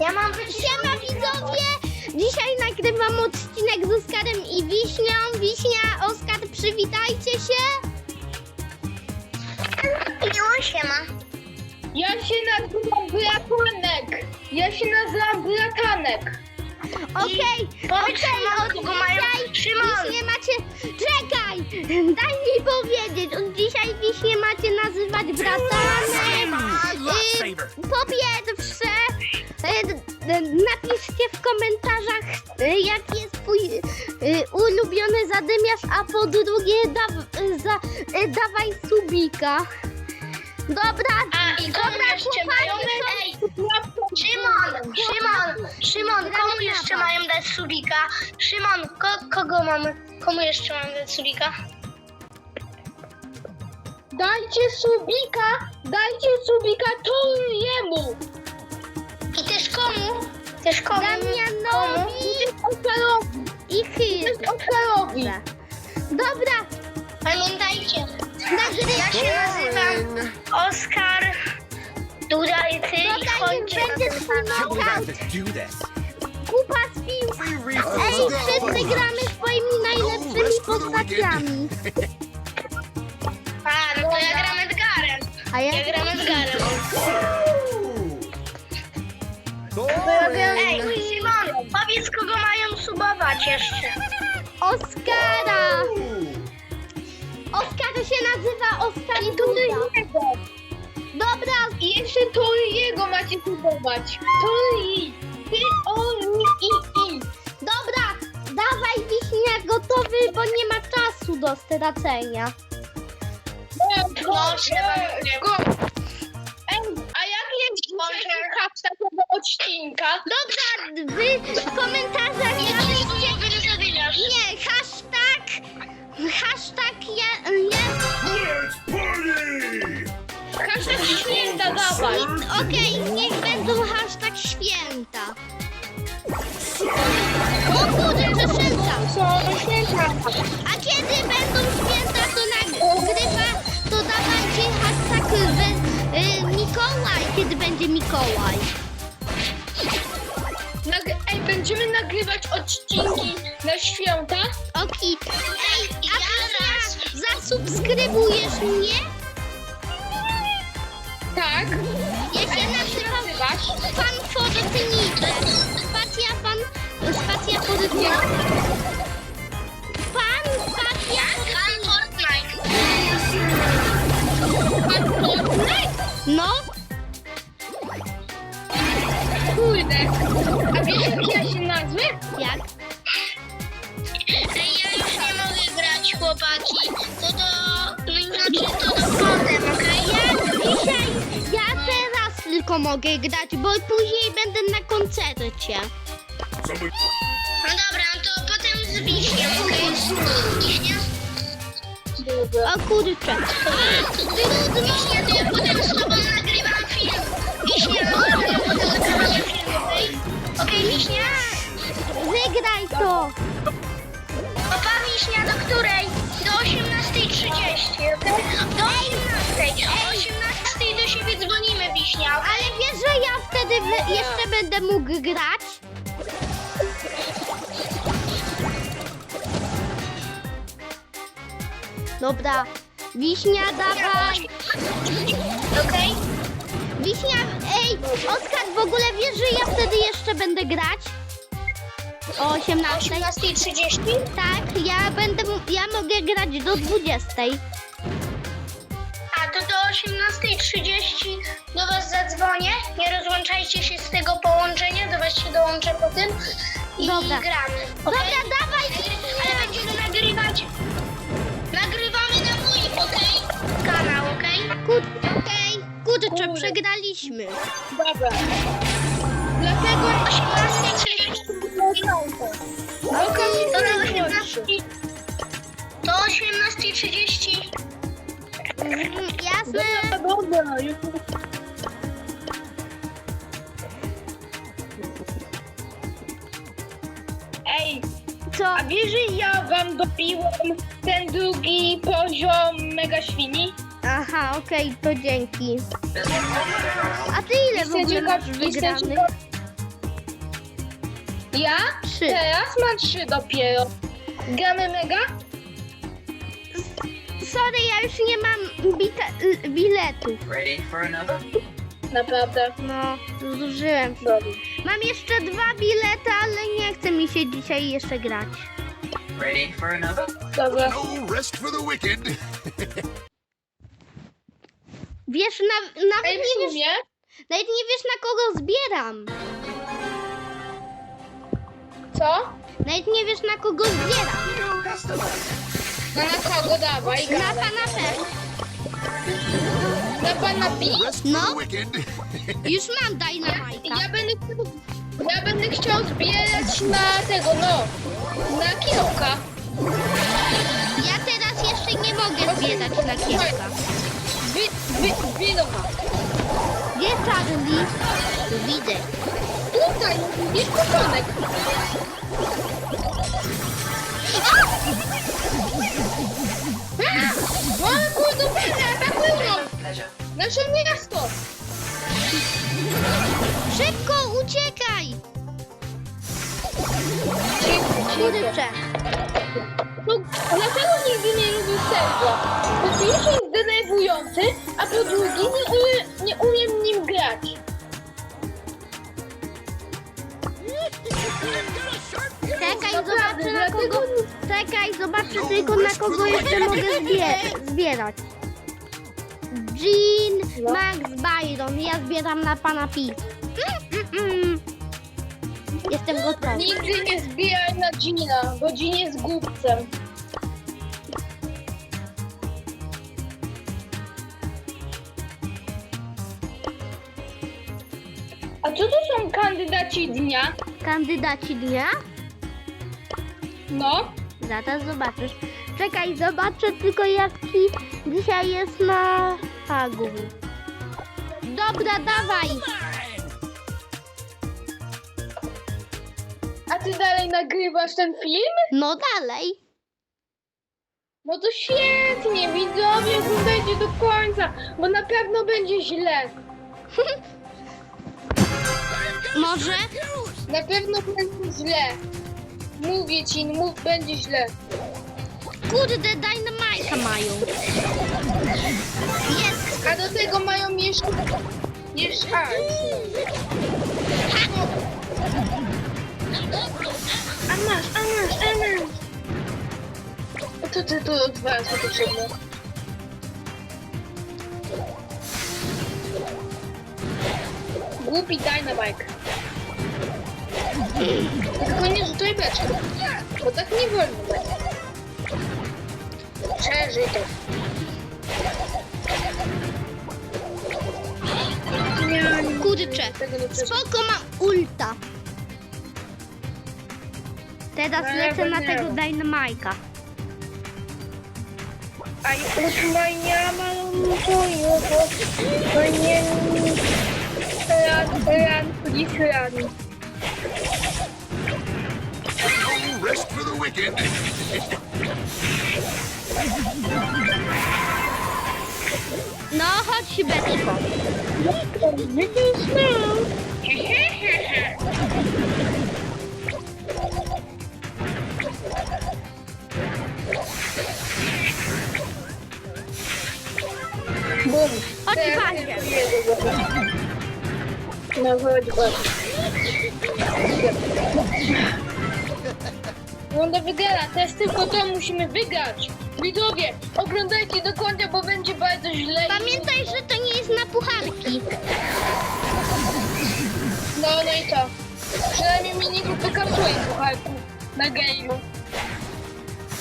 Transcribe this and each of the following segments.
Ja mam Siema widzowie! Dzisiaj nagrywam odcinek z Oskarem i Wiśnią. Wiśnia, Oskar, przywitajcie się. Miło siema. Ja się nazywam Bratanek. Ja się nazywam Bratanek. Okej, okej, Szymon, od kogo mają... dzisiaj Szymon! Wiśnie macie... Czekaj! Daj mi powiedzieć. Od dzisiaj Wiśnie macie nazywać bratanem. Y, po pierwsze, napiszcie w komentarzach, y, jaki jest twój y, ulubiony zadymiarz, a po drugie, da, y, za, y, dawaj subika. Dobra, A i komu dobra, jeszcze chłopaki, mają... są- Ej, Szymon, Szymon, Szymon, komu jeszcze mają dać subika? Szymon, ko, kogo mamy? Komu jeszcze mamy dać subika? Dajcie subika, dajcie subika. I też komu? Też komu? Damianowi Oskarowi, i to Hyl. jest Oskarowi. Dobra, Pamiętajcie, ja się nazywam Oskar Dudajcy i chodźcie na będzie ten twój kanał. You have knockout. to do this. Kupa z pił. Ej, wszyscy gramy swoimi najlepszymi postaciami. powiedz kogo mają subować jeszcze. Oskara! Oskar się nazywa Oskar Duda. Dobra, I jeszcze Toriego macie kupować. Tori. Ty, on, i, i. dobra, dawaj wiśnia gotowy, bo nie ma czasu do stracenia. No, będzie. Go. Odcinka? Dobra, wy w komentarzach napiszcie... Nie, hashtag... Hashtag ja... ja Let's party! Hashtag święta dawaj. Okej, niech będą hashtag święta. O kurde. Są święta. A kiedy będą święta, to nagrywa, to dawajcie hashtag wy, y, Mikołaj, kiedy będzie Mikołaj. Będziemy nagrywać odcinki na święta? Oki. Ej, a teraz zasubskrybujesz mnie? Tak. Ja się nazywam Nazywasz? Fan Fortnite. Spacja fan... Spacja Fortnite. Fan, spacja Fan Fortnite. Pan Fortnite? No, Kurde. A wiesz jak ja się nazwę? jak? Ej, ja już nie mogę grać, chłopaki. To do... Inaczej to do potem, okej? Ja dzisiaj, ja teraz tylko mogę grać, bo później będę na koncercie. No dobra, to potem z Wiśnią, okej? Wiśnia? O kurczę. Trudno. Wiśnia, to ja potem z tobą film. Film, okej? Wygraj to. Opa, Wiśnia, do której? Do 18.30, okej? Do 18.00. O 18.00 do siebie dzwonimy, Wiśnia, okej? Ale wiesz, że ja wtedy wy- jeszcze będę mógł grać? Dobra. Wiśnia, dawaj. Okej? Wiśnia, ej, Oskar, w ogóle wiesz, że ja wtedy jeszcze będę grać? O 18. 18.30? Tak, ja będę, ja mogę grać do 20. A to do 18.30 do Was zadzwonię. Nie rozłączajcie się z tego połączenia, do Was się dołączę po tym i Dobra. gramy. Dobra, dawaj. Przegraliśmy. Dobra. Dlatego 18.30. Okej, To do 18.00. Do 18.30. Mm, jasne. Dobra, dobra, już. Ej, Co? a wiesz, że ja wam dopiłem ten drugi poziom mega świni? Aha, okej, to dzięki. A ty ile w ogóle masz wygranych? Ja? Trzy. Teraz mam trzy dopiero. Gramy mega? Sorry, ja już nie mam bita, y, biletów. Ready for another? Naprawdę. No, zużyłem. Dobra. Mam jeszcze dwa bilety, ale nie chce mi się dzisiaj jeszcze grać. Ready for another? Dobra. No rest for the wicked. Wiesz, na, nawet, Ej, w nie wiesz, sumie, nawet nie wiesz na kogo zbieram. co? Nawet nie wiesz na kogo zbieram. No na kogo dawaj, Na gadaj. pana P. Na pana No. wicked. Już mam Dynamite'a. Ja będę, chciał- ja będę chciał zbierać na tego, no. Na kiełka. Ja teraz jeszcze nie mogę zbierać na kiepka. Zbi, zbi, zbinowa. Gdzie Charlie? Widzę. Tutaj, jest kuponek. O kurde, fajne, atakują! Pleasure. Nasze miasto! Szybko, uciekaj! Kurczę. No, dlaczego nigdy nie serca? Po pierwsze jest denerwujący, a po drugie nie, umie, nie umiem nim grać. Czekaj, zobaczę na kogo... Czekaj, zobaczę tylko na kogo jeszcze mogę zbie- zbierać. Jean, Max, Byron. Ja zbieram na pana Pi. Mm, mm, mm. Jestem gotowy. Nigdy nie zbieraj na Gina, bo Gin jest głupcem. Kandydaci dnia? Kandydaci dnia? No, Zaraz zobaczysz. Czekaj, zobaczę tylko jaki dzisiaj jest na hagu. Dobra, dawaj. a ty dalej nagrywasz ten film? No dalej. No to świetnie, widzowie, oglądajcie do końca, bo na pewno będzie źle. Może? Na pewno będzie źle. Mówię ci, mów, będzie źle. Kurde, Dynamite'a mają. Jest. A do tego mają jeszcze... Jeszcze... A, a masz, a masz, a masz. A to ty tu dwa razy potrzebne. Głupi dynamite. Tylko nie rzucaj beczką, bo tak nie wolno będzie. Przeżyj to. Kurczę. Tego nie. Spoko mam ulta. Teraz No, lecę na nie. tego Dynamite'a. Aj, utrudnienia malunkowego, to nie ran, ran, please ran. No rest for the wicked. No, chodź Beczko. Bum. Chodź go. No chodź, chodź. Runda wygrana, teraz tylko to musimy wygrać. Widzowie, oglądajcie do końca, bo będzie bardzo źle. Pamiętaj, że to nie jest na pucharki. No, no i co? Przynajmniej mi nikt nie kasuje pucharku na game'u.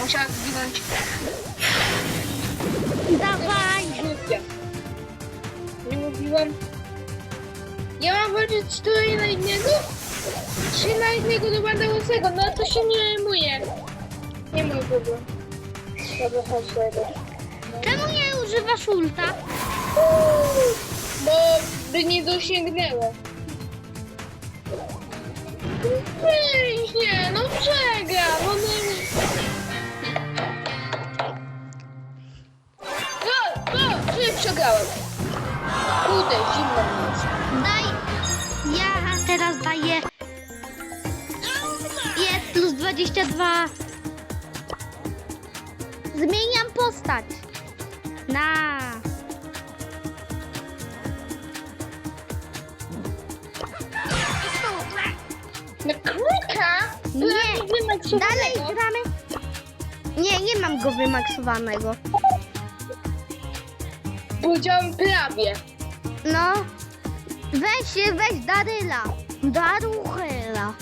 Musiałam zginąć. Dawaj. Nie mówiłam. Ja mam walczyć tutaj na innego? Na innego do Bandałosego? No to się nie rymuje. Nie mój problem. Dobra, chodź sobie. Czemu nie używasz ulta? Bo by nie dosięgnęło. Dalej gramy. Nie, nie mam go wymaksowanego. Powiedziałam prawie. No. Weź, weź Daryla. Daruchela.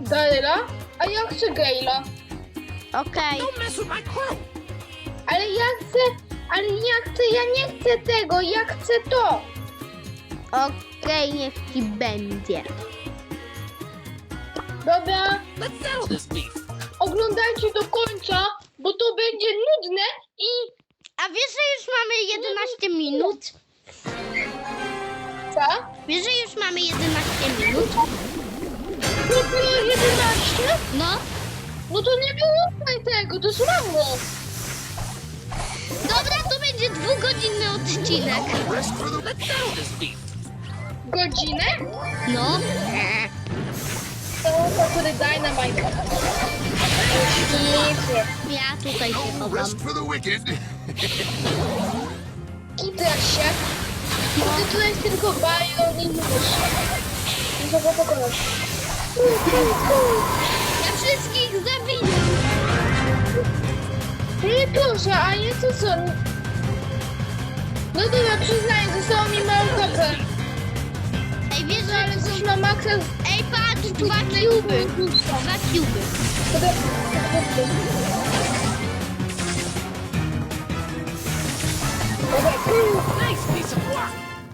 Daryla? A ja chcę Gale'a. Okej. Ale ja chcę, ale ja chcę, ja nie chcę tego, ja chcę to. Okej, niech ci będzie. Dobra. Oglądajcie do końca, bo to będzie nudne i A wiesz, że już mamy 11 minut? co? Wiesz, że już mamy 11 minut? Było 11? No. No to nie było tego, to jest mało. Dobra, to będzie dwugodzinny odcinek. For the Godzinę? No. To to który Dynamite. Świetnie. Ja tutaj się No chowam. rest for the wicked. Kitrasz się. Ty tu jest tylko Byron i nóż. Muszę go pokonać. Ja wszystkich zabiję. Nie proszę, a nie to co? No dobra, przyznaję, zostało mi mało kapel. Ej, wiesz, No ale że... coś ma maksa... Dwa kiuby. Dwa kiuby.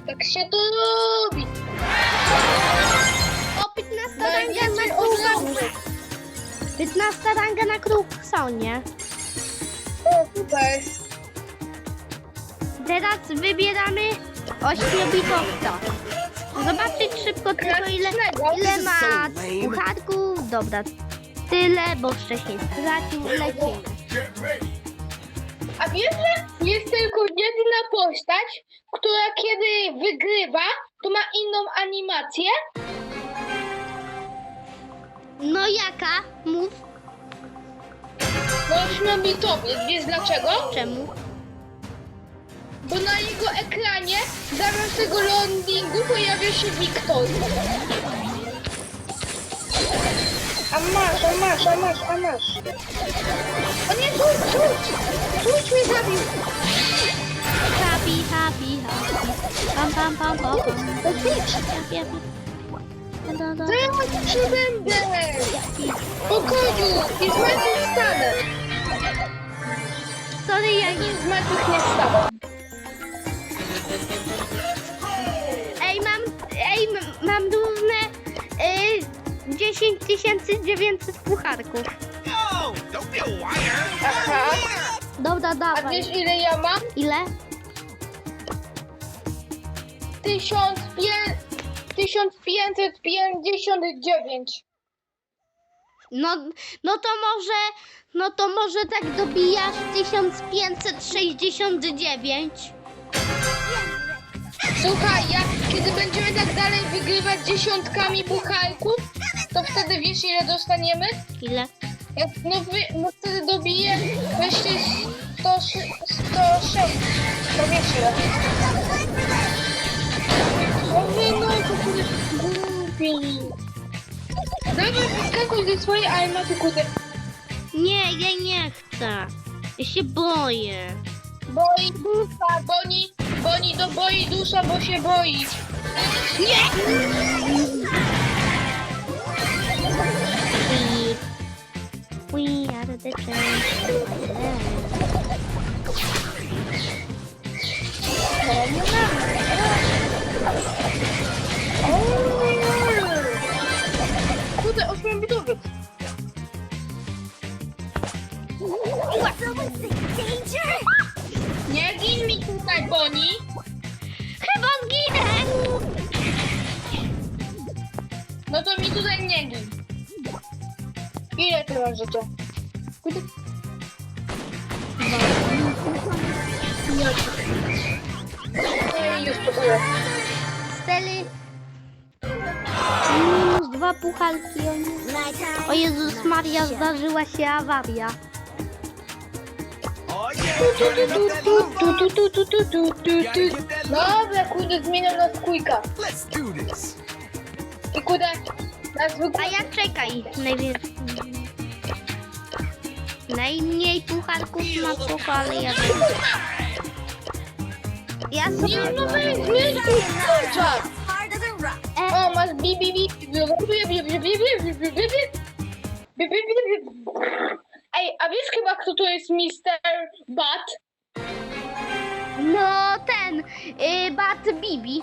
Tak się to robi. O, 15 No, ranga na osób. 15 ranga na Kruksonie. O, super. Teraz wybieramy ośmiobitowca. Zobaczyć szybko tylko ile, ile ma pucharków. Dobra, tyle, bo wcześniej stracił. Lecimy. A wiesz, że jest tylko jedna postać, która kiedy wygrywa, to ma inną animację? No jaka? Mów. No ośmiobitowiec, wiesz dlaczego? Czemu? Bo na jego ekranie zamiast tego loadingu pojawia się Wiktor. A masz, a masz, a masz, a masz. O nie, rzuć, rzuć! Rzuć mnie zabił! Happy, happy, happy. Pam, pam, pam, pam, pam. To! Happy, happy. Da, da, da. Zaraz się będę! Pokoju! I zmartwychwstanę! Sorry, ja nie... I zmartwychwstanę. Ej, 10 900 pucharków. No, don't be a liar. Aha. Dobra, A dawaj. wiesz ile ja mam? Ile? Tysiąc pię... 1559. No, no to może... No to może tak dobijasz 1569. Słuchaj, jak kiedy będziemy tak dalej wygrywać dziesiątkami pucharków, to wtedy wiesz ile dostaniemy? Ile? Jak, no, wy, no wtedy dobiję 100, 106. To wiesz ile. O nie no, to kurde głupi. Dawaj, wyskakuj ze swojej armaty, kurde. Nie, ja nie chcę. Ja się boję. Boi dusza, boni, boni do boi dusza, bo się boi. We, we are the. Kurde, ośmiobitowiec. Nie gin mi tutaj, Boni. Chyba zginę! No to mi tutaj nie gin. Ile ty masz życia? Już. Steli. Minus dwa puchalki. O Jezus Maria, zdarzyła się awaria. Dobra, kurde, zmieniam na skójka. I kurde, na zwykłe... A ja czekaj. Najwięcej. Najmniej pucharków ma poko, ale ja... Ja Nie, sobie... no weź, zmień kurczę. E, O, masz bi, bi, bi, bi, bi, bi, bi, bi, bi, bi, bi, bi, bi. Bi, bi, bi, bi. Ej, a wiesz chyba, kto to jest Mr. Bat? no ten, y, Bat Bibi.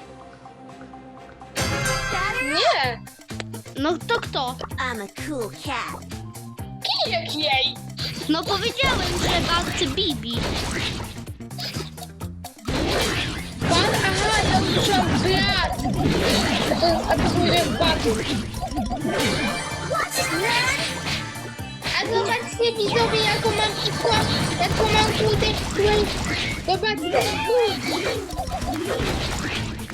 Nie, No to kto? kijek jej. No powiedziałem, że Bat Bibi. Bat, aha, ja usłyszałam brat. A to, a to mówię batu. A zobaczcie widzowie, jaką mam ikła, jaką mam tutaj, tutaj. Zobaczcie,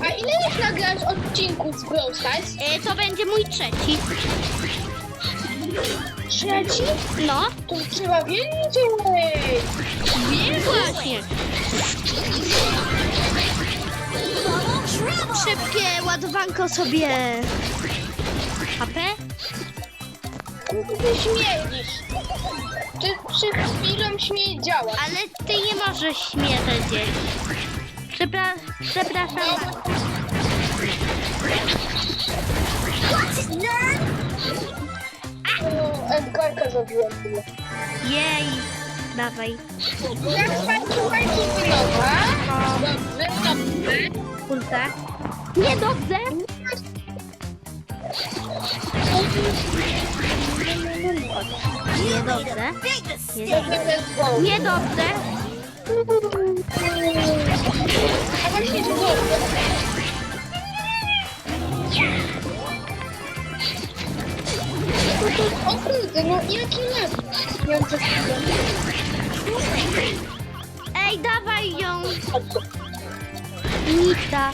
A ile już nagrasz odcinków z Brawl Stars? Y, to będzie mój trzeci. Trzeci? No, To trzeba więcej. wiem właśnie. Szybkie ładowanko sobie. HP? Ty śmierdzisz. Ty przed chwilą śmierdziała. Ale ty nie możesz śmierdzieć. Przepra przepraszam. O, Edgarka zabiłam tyle. Jej, dawaj. Jak słuchajcie wygląda? Dobrze, dobrze. Kulce. Nie dobrze. Niedobrze. Niedobrze. Niedobrze. A właśnie, że nie O kurde, no jaki las? Ej, dawaj ją! Nikta.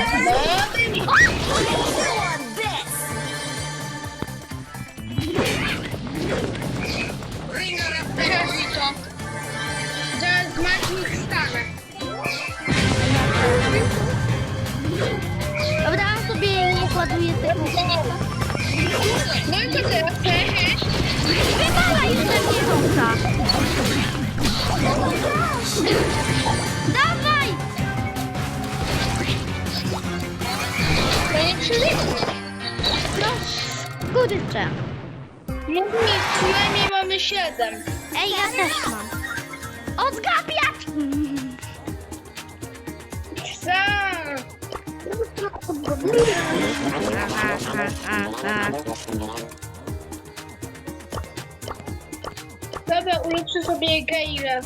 Mówi, przynajmniej mamy siedem. Ej, ja też mam. Odgapiać! Sam. Dobra, ulepszę sobie Gaila.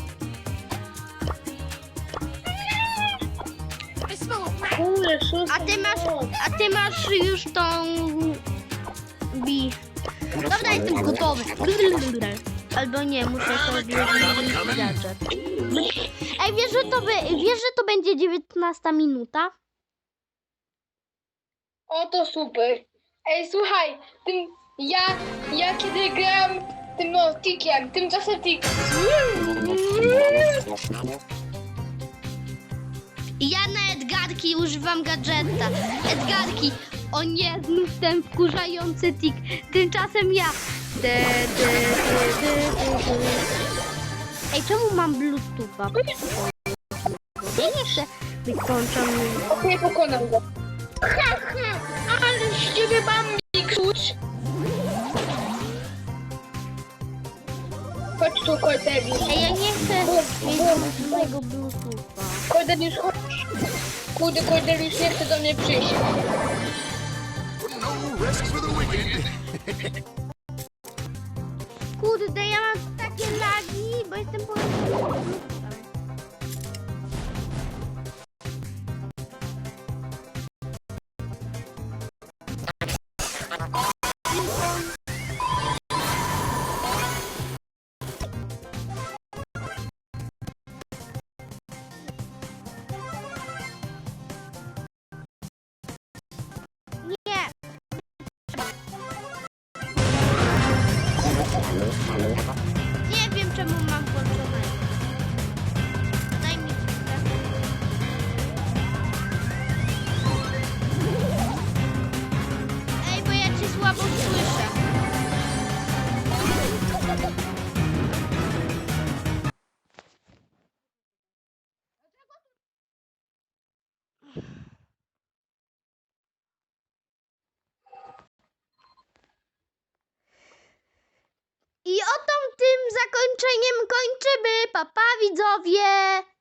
Kurde. A ty masz, a ty masz już tą bi. Dobra, jestem gotowy. Albo nie, muszę zmienić gadżet. Ej, wiesz, że to, be, wiesz, że to będzie 19 minuta? O, to super. Ej, słuchaj, tym, ja, ja kiedy gram tym, no, tikiem, tymczasem tik. Ja na Edgarki używam gadżeta. Edgarki, o nie, znów ten wkurzający tik. Tymczasem ja. De, de, de, de, de, de. Ej, czemu mam Bluetootha? Ja nie chcę wykończam. Nie pokonam go. Ha, ha, ale z ciebie bambik, Chodź tu, Cordelis. Ej, ja nie chcę mieć żadnego Bluetootha. Cordelis, chodź. Kurde, Cordelis nie chce do mnie przyjść. No rest for the wicked. zakończeniem kończymy. Papa, widzowie!